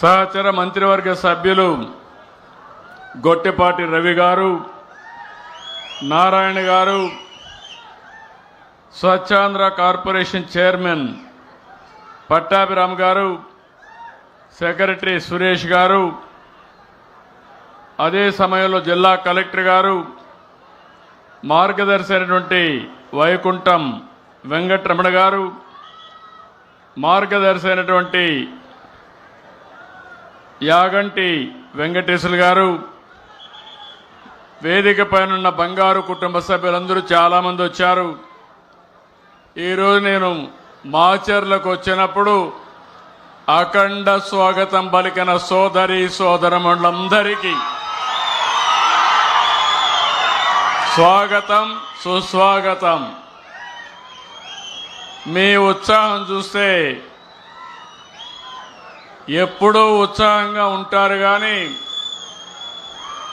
సహచర మంత్రివర్గ సభ్యులు గొట్టెపాటి రవి గారు నారాయణ గారు స్వచ్ఛాంధ్ర కార్పొరేషన్ చైర్మన్ పట్టాభిరామ్ గారు సెక్రటరీ సురేష్ గారు అదే సమయంలో జిల్లా కలెక్టర్ గారు మార్గదర్శి అయినటువంటి వైకుంఠం వెంకటరమణ గారు మార్గదర్శి అయినటువంటి యాగంటి వెంకటేశ్వర గారు వేదిక పైనున్న బంగారు కుటుంబ సభ్యులందరూ చాలామంది వచ్చారు. ఈరోజు నేను మాచర్లకు వచ్చినప్పుడు అఖండ స్వాగతం పలికిన సోదరి సోదరములందరికీ స్వాగతం సుస్వాగతం. మీ ఉత్సాహం చూస్తే ఎప్పుడూ ఉత్సాహంగా ఉంటారు కానీ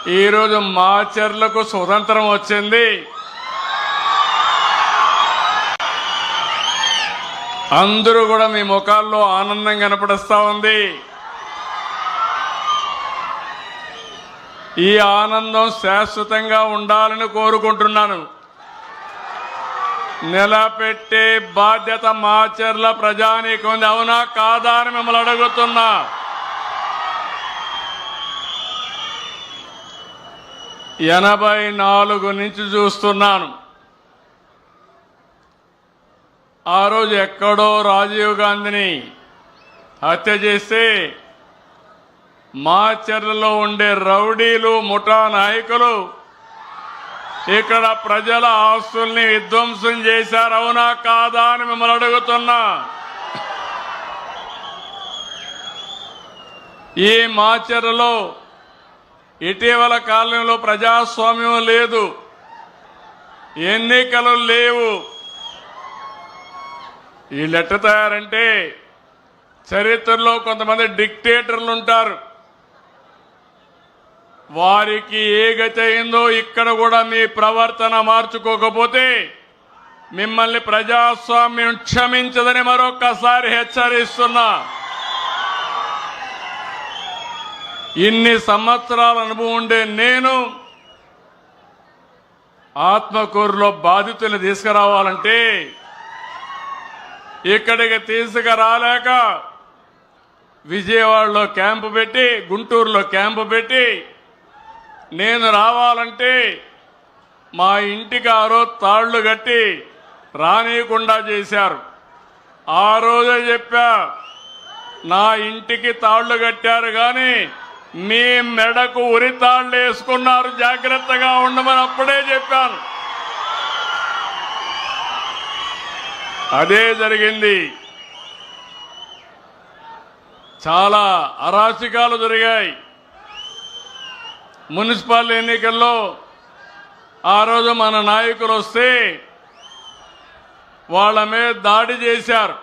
ఈరోజు మాచర్లకు స్వతంత్రం వచ్చింది. అందరూ కూడా మీ ముఖాల్లో ఆనందం కనపడిస్తూ ఉంది. ఈ ఆనందం శాశ్వతంగా ఉండాలని కోరుకుంటున్నాను. నిలబెట్టే బాధ్యత మాచర్ల ప్రజానీకు ఉంది అవునా కాదా అని మిమ్మల్ని అడుగుతున్నా. ఎనభై నాలుగు నుంచి చూస్తున్నాను. ఆ రోజు ఎక్కడో రాజీవ్ గాంధీని హత్య చేస్తే మాచర్లలో ఉండే రౌడీలు ముఠా నాయకులు ఇక్కడ ప్రజల ఆస్తుల్ని విధ్వంసం చేశారు. అవునా కాదా అని మిమ్మల్ని అడుగుతున్నా. ఈ మాచర్లలో ఇటీవల కాలంలో ప్రజాస్వామ్యం లేదు. ఎన్నికలు లేవు. ఈ ఎట్ట తయారంటే చరిత్రలో కొంతమంది డిక్టేటర్లు ఉంటారు. వారికి ఏ గతి అయిందో ఇక్కడ కూడా మీ ప్రవర్తన మార్చుకోకపోతే మిమ్మల్ని ప్రజాస్వామ్యం క్షమించదని మరొక్కసారి హెచ్చరిస్తున్నా. ఇన్ని సంవత్సరాల అనుభవం ఉండే నేను ఆత్మకూరులో బాధితుల్ని తీసుకురావాలంటే ఇక్కడికి తీసుకురాలేక విజయవాడలో క్యాంపు పెట్టి గుంటూరులో క్యాంపు పెట్టి నేను రావాలంటే మా ఇంటికి ఆ రోజు తాళ్ళు కట్టి రానియకుండా చేశారు. ఆ రోజే చెప్పా నా ఇంటికి తాళ్ళు కట్టారు కానీ మీ మెడకు ఉరి తాళ్ళు వేసుకున్నారు జాగ్రత్తగా ఉండమని అప్పుడే చెప్పాను. అదే జరిగింది. చాలా అరాచకాలు జరిగాయి. మున్సిపల్ ఎన్నికల్లో ఆ రోజు మన నాయకులు వస్తే వాళ్ళ మీద దాడి చేశారు.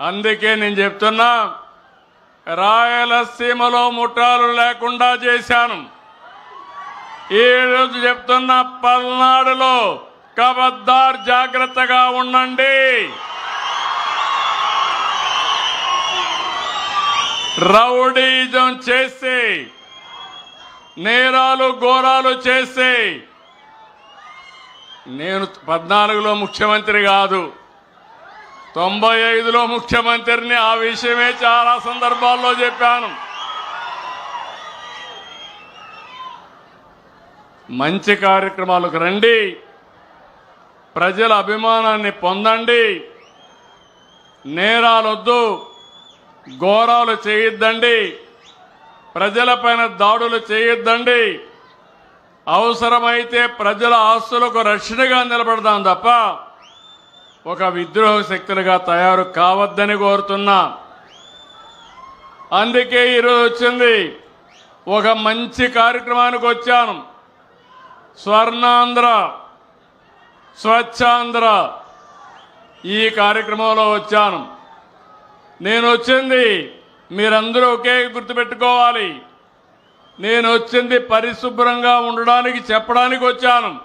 అందుకే నేను చెప్తున్నా రాయలసీమలో ముఠాలు లేకుండా చేశాను. ఈ రోజు చెప్తున్న పల్నాడులో కబద్దార్ జాగ్రత్తగా ఉండండి. రౌడీజం చేసి నేరాలు ఘోరాలు చేస్తే నేను పద్నాలుగులో ముఖ్యమంత్రి కాదు. తొంభై ఐదులో ముఖ్యమంత్రిని ఆ విషయమే చాలా సందర్భాల్లో చెప్పాను. మంచి కార్యక్రమాలకు రండి. ప్రజల అభిమానాన్ని పొందండి. నేరాలొద్దు ఘోరాలు చేయొద్దండి. ప్రజలపైన దాడులు చేయొద్దండి. అవసరమైతే ప్రజల ఆస్తులకు రక్షణగా నిలబడదాం తప్ప ఒక విద్రోహ శక్తులుగా తయారు కావద్దని కోరుతున్నా. అందుకే ఈరోజు వచ్చింది. ఒక మంచి కార్యక్రమానికి వచ్చాను. స్వర్ణాంధ్ర స్వచ్ఛాంధ్ర ఈ కార్యక్రమంలో వచ్చాను. నేను వచ్చింది మీరందరూ ఒకే గుర్తుపెట్టుకోవాలి. నేను వచ్చింది పరిశుభ్రంగా ఉండడానికి చెప్పడానికి వచ్చాను.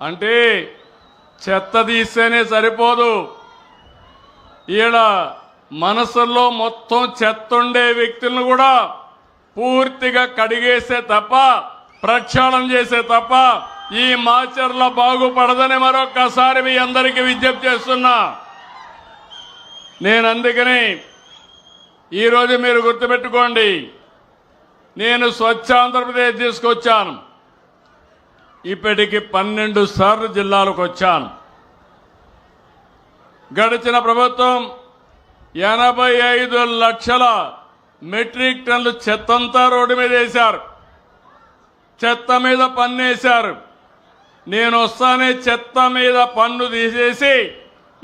అంటే చెత్త తీస్తేనే సరిపోదు. ఈడ మనసులో మొత్తం చెత్త ఉండే వ్యక్తులను కూడా పూర్తిగా కడిగేసే తప్ప ప్రక్షాళన చేసే తప్ప ఈ మాచర్ల బాగుపడదని మరొక్కసారి మీ అందరికీ విజ్ఞప్తి చేస్తున్నా. నేను అందుకని ఈరోజు మీరు గుర్తుపెట్టుకోండి నేను స్వచ్ఛ ఆంధ్రప్రదేశ్ తీసుకొచ్చాను. ఇప్పటికి పన్నెండు సార్లు జిల్లాలకు వచ్చాను. గడిచిన ప్రభుత్వం ఎనభై ఐదు లక్షల మెట్రిక్ టన్లు చెత్తంతా రోడ్డు మీద వేశారు. చెత్త మీద పన్ను వేశారు. నేను వస్తానే చెత్త మీద పన్ను తీసేసి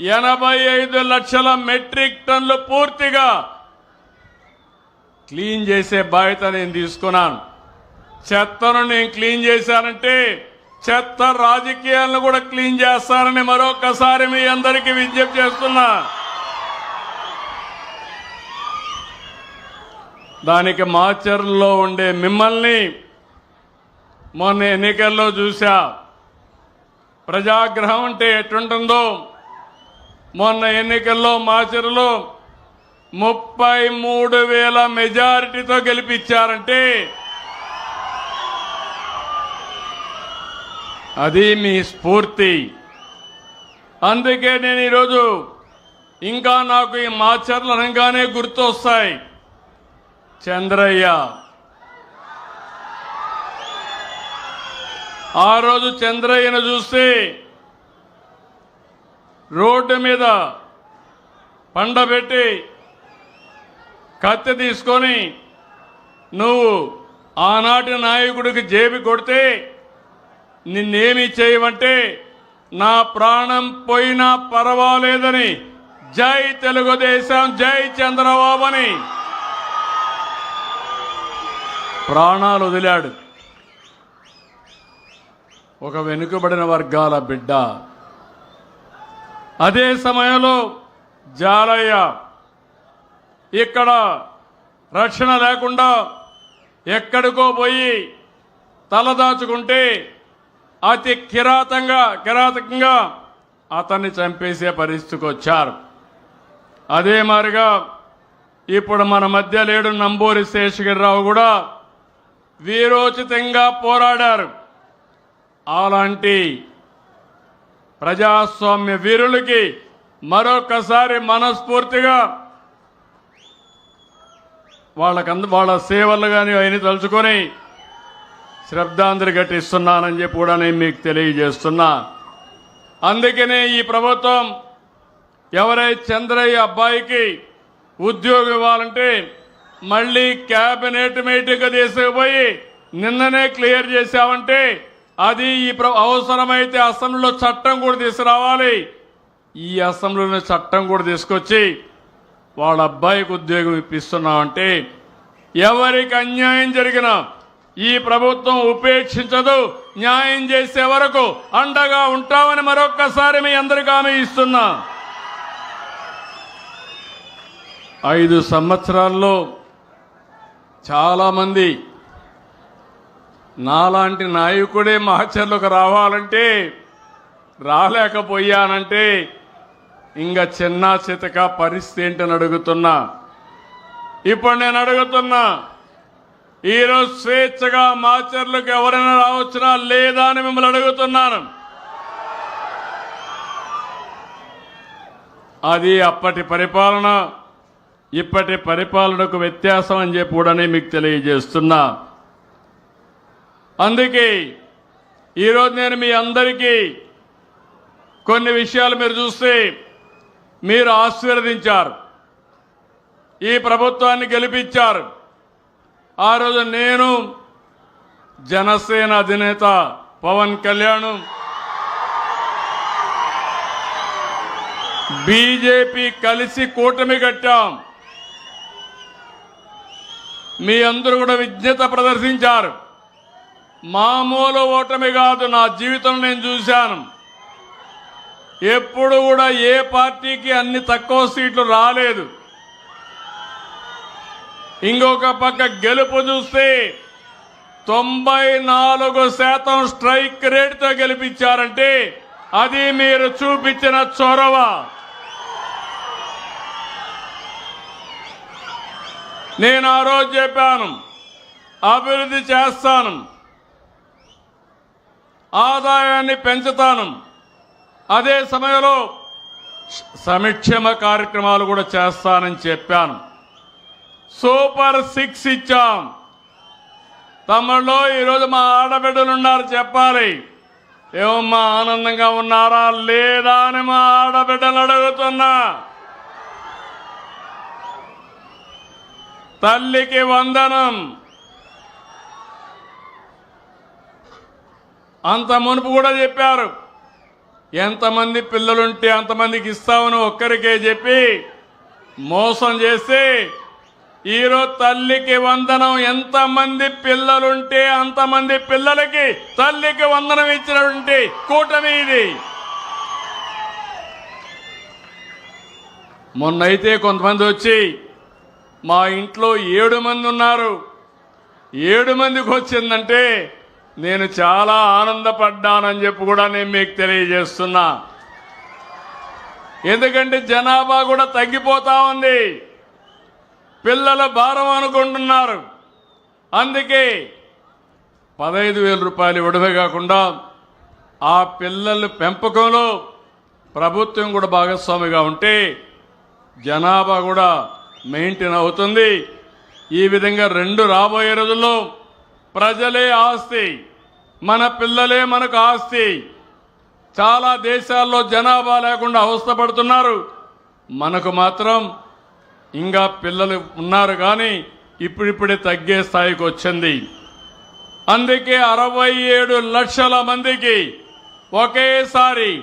ఎనభై ఐదు లక్షల మెట్రిక్ టన్లు పూర్తిగా క్లీన్ చేసే బాధ్యత నేను తీసుకున్నాను. చెత్తను నేను క్లీన్ చేశానంటే చెత్త రాజకీయాలను కూడా క్లీన్ చేస్తానని మరొకసారి మీ అందరికీ విజ్ఞప్తి చేస్తున్నా. దానికి మాచర్లో ఉండే మిమ్మల్ని మొన్న ఎన్నికల్లో చూశా. ప్రజాగ్రహం అంటే ఎటుంటుందో మొన్న ఎన్నికల్లో మాచర్లో ముప్పై మూడు వేల మెజారిటీతో గెలిపించారంటే అది మీ స్ఫూర్తి. అందుకే నేను ఈరోజు ఇంకా నాకు ఈ మాచర్లు అనగానే గుర్తొస్తాయి. చంద్రయ్య. ఆ రోజు చంద్రయ్యను చూస్తే రోడ్డు మీద పండబెట్టి కత్తి తీసుకొని నువ్వు ఆనాటి నాయకుడికి జేబి కొడితే నిన్నేమి చేయమంటే నా ప్రాణం పోయినా పర్వాలేదని జై తెలుగుదేశం జై చంద్రబాబు అని ప్రాణాలు వదిలాడు. ఒక వెనుకబడిన వర్గాల బిడ్డ. అదే సమయంలో జాలయ్య ఇక్కడ రక్షణ లేకుండా ఎక్కడికో పోయి తలదాచుకుంటే అతి కిరాతంగా కిరాతకంగా అతన్ని చంపేసే పరిస్థితికి వచ్చారు. అదే మారిగా ఇప్పుడు మన మధ్య లేడు నంబూరి శేషగిరిరావు కూడా వీరోచితంగా పోరాడారు. అలాంటి ప్రజాస్వామ్య వీరులకి మరొకసారి మనస్ఫూర్తిగా వాళ్ళకంద వాళ్ళ సేవలు కానీ అవన్నీ తలుచుకొని శ్రద్ధాంజలి ఘటిస్తున్నానని చెప్పి కూడా నేను మీకు తెలియజేస్తున్నా. అందుకనే ఈ ప్రభుత్వం ఎవరైతే చంద్రయ్య అబ్బాయికి ఉద్యోగం ఇవ్వాలంటే మళ్ళీ క్యాబినెట్ మీటింగ్ తీసుకుపోయి నిన్ననే క్లియర్ చేశామంటే అది ఈ ప్ర- అవసరమైతే అసెంబ్లీలో చట్టం కూడా తీసుకురావాలి. ఈ అసెంబ్లీలో చట్టం కూడా తీసుకొచ్చి వాళ్ళ అబ్బాయికి ఉద్యోగం ఇప్పిస్తున్నామంటే ఎవరికి అన్యాయం జరిగినా ఈ ప్రభుత్వం ఉపేక్షించదు న్యాయం చేసే వరకు అండగా ఉంటామని మరొక్కసారి మీ అందరికీ ఆమె ఇస్తున్నా. ఐదు సంవత్సరాల్లో చాలామంది నాలాంటి నాయకుడే మహచర్లకు రావాలంటే రాలేకపోయానంటే ఇంకా చిన్న చితక పరిస్థితి ఏంటని అడుగుతున్నా. ఇప్పుడు నేను అడుగుతున్నా ఈరోజు స్వేచ్ఛగా మాచర్లకు ఎవరైనా రావచ్చునా లేదా అని మిమ్మల్ని అడుగుతున్నాను. అది అప్పటి పరిపాలన ఇప్పటి పరిపాలనకు వ్యత్యాసం అని చెప్పుడని మీకు తెలియజేస్తున్నా. అందుకే ఈరోజు నేను మీ అందరికీ కొన్ని విషయాలు మీరు చూస్తే మీరు ఆశీర్వదించారు. ఈ ప్రభుత్వాన్ని గెలిపించారు. ఆ రోజు నేను జనసేన అధినేత పవన్ కళ్యాణ్ బీజేపీ కలిసి కూటమి కట్టాం. మీ అందరూ కూడా విజ్ఞత ప్రదర్శించారు. మామూలు ఓటమి కాదు నా జీవితం నేను చూశాను. ఎప్పుడు కూడా ఏ పార్టీకి అన్ని తక్కువ సీట్లు రాలేదు. ఇంకొక పక్క గెలుపు చూస్తే తొంభై నాలుగు శాతం స్ట్రైక్ రేట్తో గెలిపించారంటే అది మీరు చూపించిన చొరవ. నేను ఆ రోజు చెప్పాను అభివృద్ధి చేస్తాను ఆదాయాన్ని పెంచుతాను. అదే సమయంలో సంక్షేమ కార్యక్రమాలు కూడా చేస్తానని చెప్పాను. సూపర్ సిక్స్ ఇచ్చాం. తమలో ఈరోజు మా ఆడబిడ్డలు ఉన్నారు చెప్పాలి. ఏమమ్మా ఆనందంగా ఉన్నారా? లేదా అని మా ఆడబిడ్డలు అడుగుతున్నా. తల్లికి వందనం. అంత మునుపు కూడా చెప్పారు. ఎంతమంది పిల్లలుంటే అంతమందికి ఇస్తామని ఒక్కరికే చెప్పి మోసం చేసి ఈరోజు తల్లికి వందనం ఎంతమంది పిల్లలుంటే అంతమంది పిల్లలకి తల్లికి వందనం ఇచ్చినటువంటి కూటమి ఇది. మొన్నైతే కొంతమంది వచ్చి మా ఇంట్లో ఏడు మంది ఉన్నారు. ఏడు మందికి వచ్చిందంటే నేను చాలా ఆనందపడ్డానని చెప్పి కూడా నేను మీకు తెలియజేస్తున్నా. ఎందుకంటే జనాభా కూడా తగ్గిపోతా ఉంది. పిల్లల భారం అనుకుంటున్నారు. అందుకే పదహైదు వేల రూపాయలు ఇవ్వడమే కాకుండా ఆ పిల్లల పెంపకంలో ప్రభుత్వం కూడా భాగస్వామిగా ఉంటే జనాభా కూడా మెయింటైన్ అవుతుంది. ఈ విధంగా రెండు రాబోయే రోజుల్లో ప్రజలే ఆస్తి మన పిల్లలే మనకు ఆస్తి. చాలా దేశాల్లో జనాభా లేకుండా అవస్థపడుతున్నారు. మనకు మాత్రం ఇంకా పిల్లలు ఉన్నారు కానీ ఇప్పుడిప్పుడే తగ్గే స్థాయికి వచ్చింది. అందుకే అరవై ఏడు లక్షల మందికి ఒకేసారి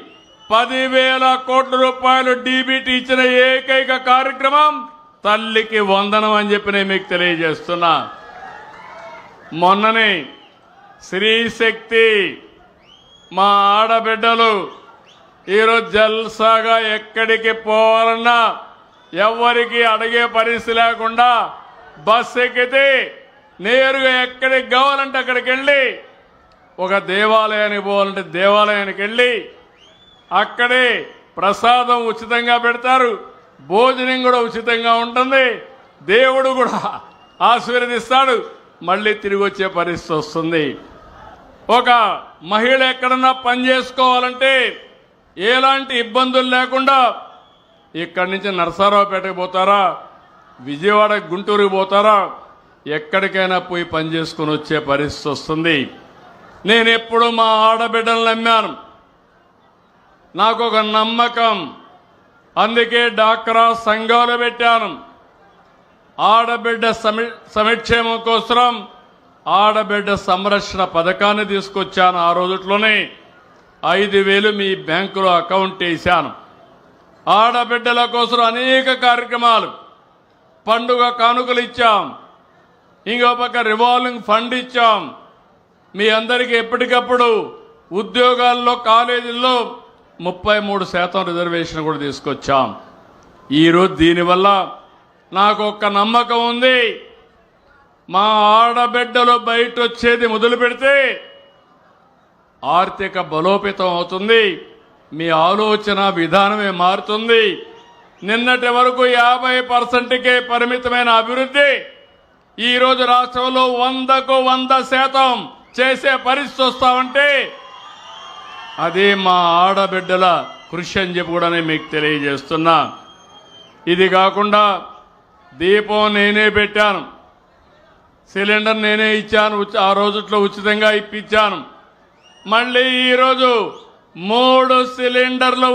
పదివేల కోట్ల రూపాయలు డీబీటీ ఇచ్చిన ఏకైక కార్యక్రమం తల్లికి వందనం అని చెప్పి నేను మీకు తెలియజేస్తున్నా. మొన్ననే శ్రీశక్తి మా ఆడబిడ్డలు ఈరోజు జల్సాగా ఎక్కడికి పోవాలన్నా ఎవరికి అడిగే పరిస్థితి లేకుండా బస్ ఎక్కితే నేరుగా ఎక్కడికి కావాలంటే అక్కడికి వెళ్ళి ఒక దేవాలయానికి పోవాలంటే దేవాలయానికి వెళ్ళి అక్కడే ప్రసాదం ఉచితంగా పెడతారు భోజనం కూడా ఉచితంగా ఉంటుంది దేవుడు కూడా ఆశీర్వదిస్తాడు. మళ్ళీ తిరిగి వచ్చే పరిస్థితి వస్తుంది. ఒక మహిళ ఎక్కడన్నా పని చేసుకోవాలంటే ఎలాంటి ఇబ్బందులు లేకుండా ఇక్కడి నుంచి నరసారావుపేటకి పోతారా? విజయవాడ గుంటూరుకి పోతారా? ఎక్కడికైనా పోయి పని చేసుకుని వచ్చే పరిస్థితి వస్తుంది. నేను ఎప్పుడు మా ఆడబిడ్డలు నమ్మాను. నాకు ఒక నమ్మకం. అందుకే డాక్రా సంఘాలు పెట్టాను. ఆడబిడ్డ సమి సమిక్షేమం కోసం ఆడబిడ్డ సంరక్షణ పథకాన్ని తీసుకొచ్చాను ఆ రోజుట్లోనే. ఐదు వేలు మీ బ్యాంకులో అకౌంట్ వేశాను. ఆడబిడ్డల కోసం అనేక కార్యక్రమాలు పండుగ కానుకలు ఇచ్చాం. ఇంకో పక్క రివాల్వింగ్ ఫండ్ ఇచ్చాం. మీ అందరికీ ఎప్పటికప్పుడు ఉద్యోగాల్లో కాలేజీల్లో ముప్పై మూడు శాతం రిజర్వేషన్ కూడా తీసుకొచ్చాం. ఈరోజు దీనివల్ల నాకు ఒక్క నమ్మకం ఉంది. మా ఆడబిడ్డలు బయట వచ్చేది మొదలు పెడితే ఆర్థిక బలోపేతం అవుతుంది. మీ ఆలోచన విధానమే మారుతుంది. నిన్నటి వరకు యాభై పర్సెంట్కే పరిమితమైన అభివృద్ధి ఈరోజు రాష్ట్రంలో వందకు వంద శాతం చేసే పరిస్థితి వస్తామంటే అది మా ఆడబిడ్డల కృషి అని చెప్పి కూడా నేను మీకు తెలియజేస్తున్నా. ఇది కాకుండా దీపం నేనే పెట్టాను. సిలిండర్ నేనే ఇచ్చాను. ఆ రోజుట్లో ఉచితంగా ఇప్పించాను. మళ్ళీ ఈరోజు మూడు సిలిండర్లు